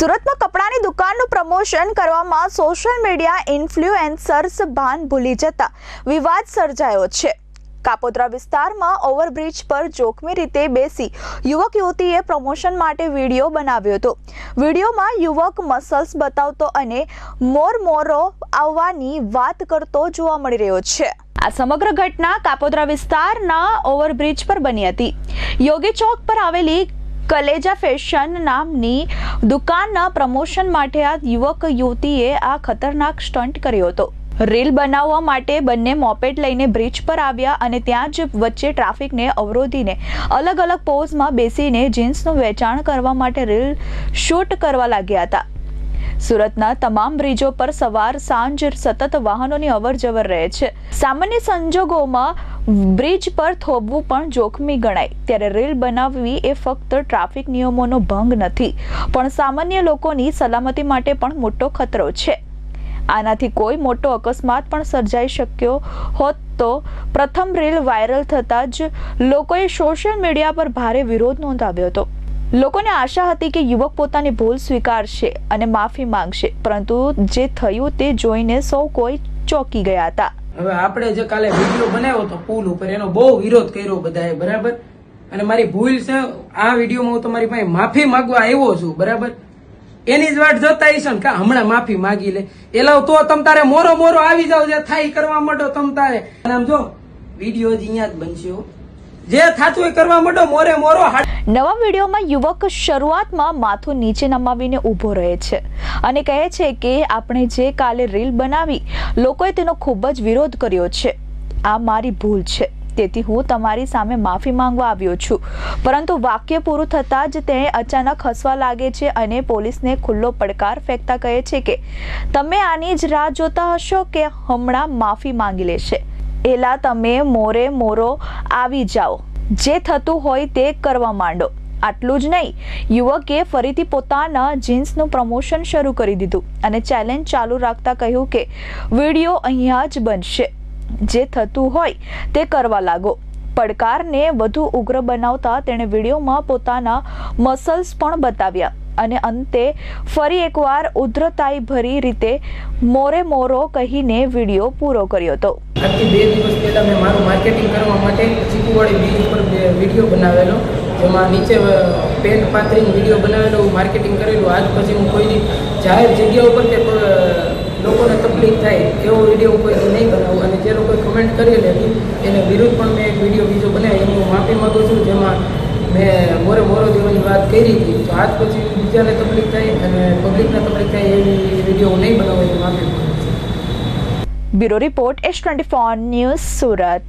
સુરતમાં કપડાની દુકાનનું પ્રમોશન કરવામાં સોશિયલ મીડિયા ઇન્ફ્લુએન્સર્સ ભાન ભૂલી જતા વિવાદ સર્જાયો છે. કાપોદ્રા વિસ્તારમાં ઓવરબ્રિજ પર જોખમી રીતે બેસી યુવક યુવતીએ પ્રમોશન માટે વીડિયો બનાવ્યો હતો. વિડીયોમાં યુવક મસલ્સ બતાવતો અને મોર મોરો આવવાની વાત કરતો જોવા મળી રહ્યો છે. આ સમગ્ર ઘટના કાપોદ્રા વિસ્તારના ઓવરબ્રિજ પર બની હતી. યોગી ચોક પર આવેલી કલેજા ફેશન નામની દુકાનના પ્રમોશન માટે આ યુવક યુવતીએ આ ખતરનાક સ્ટન્ટ કર્યો હતો. રીલ બનાવવા માટે બંને મોપેડ લઈને બ્રિજ પર આવ્યા અને ત્યાં જ વચ્ચે ટ્રાફિકને અવરોધીને અલગ અલગ પોઝમાં બેસીને જીન્સનું વેચાણ કરવા માટે રીલ શૂટ કરવા લાગ્યા હતા. સુરતના તમામ બ્રિજો પર સવાર સાંજ સતત વાહનોની અવર જવર રહે છે. સામાન્ય સંજોગોમાં બ્રિજ પર થોભવું પણ જોખમી ગણાય. ત્યારે રેલ બનાવવી એ ફક્ત ટ્રાફિક નિયમોનો ભંગ નથી, પણ સામાન્ય લોકોની સલામતી માટે પણ મોટો ખતરો છે. આનાથી કોઈ મોટો અકસ્માત પણ સર્જાઈ શક્યો હોત તો પ્રથમ રીલ વાયરલ થતાં જ લોકોએ સોશિયલ મીડિયા પર ભારે વિરોધ નોંધાવ્યો હતો. લોકોને આશા હતી કે યુવક પોતાની ભૂલ સ્વીકારશે અને માફી માંગશે, પરંતુ જે થયું તે જોઈને સૌ કોઈ ચોંકી ગયા હતા. હવે આપણે જે કાલે વીડિયો બનાવ્યો હતો પુલ ઉપર, એનો બહુ વિરોધ કર્યો બધાએ, બરાબર? અને મારી ભૂલ છે, આ વિડીયોમાં હું તમારી પાસે માફી માંગવા આવ્યો છું, બરાબર? એની જ વાટ જોતા છે ને હમણાં માફી માગી લે. એલા, તો તમ તારે મોરો મોરો આવી જાવ જે થાય કરવા માંડો તમ તારે. આમ જો, વીડિયો જ અહીંયા જ બનશે. જે થાતું એ કરવા માંડો, મોરે મોરો નવા વિડીયોમાં યુવક શરૂઆતમાં માથું નીચે નમાવીને ઊભો રહે છે અને કહે છે કે આપણે જે કાલે રીલ બનાવી, લોકોએ તેનો ખૂબ જ વિરોધ કર્યો છે. આ મારી ભૂલ છે. તેથી હું તમારી સામે માફી માંગવા આવ્યો છું. પરંતુ વાક્ય પૂરું થતાં જ તે અચાનક હસવા લાગે છે અને પોલીસને ખુલ્લો પડકાર ફેંકતા કહે છે કે, તમે આની જ રાહ જોતા હશો કે હમણાં માફી માંગી લેશે. એલા તમે મોરે મોરો આવી જાઓ. જે થતું હોય તે કરવા માંડો. આટલું જ નહીં, યુવકે ફરીથી પોતાના જીન્સનું પ્રમોશન શરૂ કરી દીધું અને ચેલેન્જ ચાલુ રાખતા કહ્યું કે, વીડિયો અહીંયા જ બનશે. જે થતું હોય તે કરવા લાગો. પડકારને વધુ ઉગ્ર બનાવતા તેણે વિડીયોમાં પોતાના મસલ્સ પણ બતાવ્યા અને અંતે ફરી એકવાર ઉદ્ધતાઈ ભરી રીતે મોરે મોરો કહીને વીડિયો પૂરો કર્યો હતો. આજથી બે દિવસ પહેલા મેં મારું માર્કેટિંગ કરવા માટે ચીકુવાડી બીચ ઉપર વીડિયો બનાવેલો, જેમાં નીચે પેન્ટ પાથરીને વીડિયો બનાવેલો માર્કેટિંગ કરેલું. આજ પછી હું કોઈની જાહેર જગ્યા ઉપર કે લોકોને તકલીફ થાય, એવો વીડિયો કોઈ નહીં બનાવું. અને જે લોકોએ કમેન્ટ કરેલી હતી, એને વિરુદ્ધ પણ મેં એક વીડિયો બીજો બનાવ્યો. એની હું માફી માગું છું, જેમાં મેં મોરે મોરો દેવાની વાત કરી હતી. તો આજ પછી બીજાને તકલીફ થાય અને પબ્લિકને તકલીફ થાય એવી વીડિયો નહીં બનાવું, એની માફી માગું છું. Bureau report S twenty four news Surat.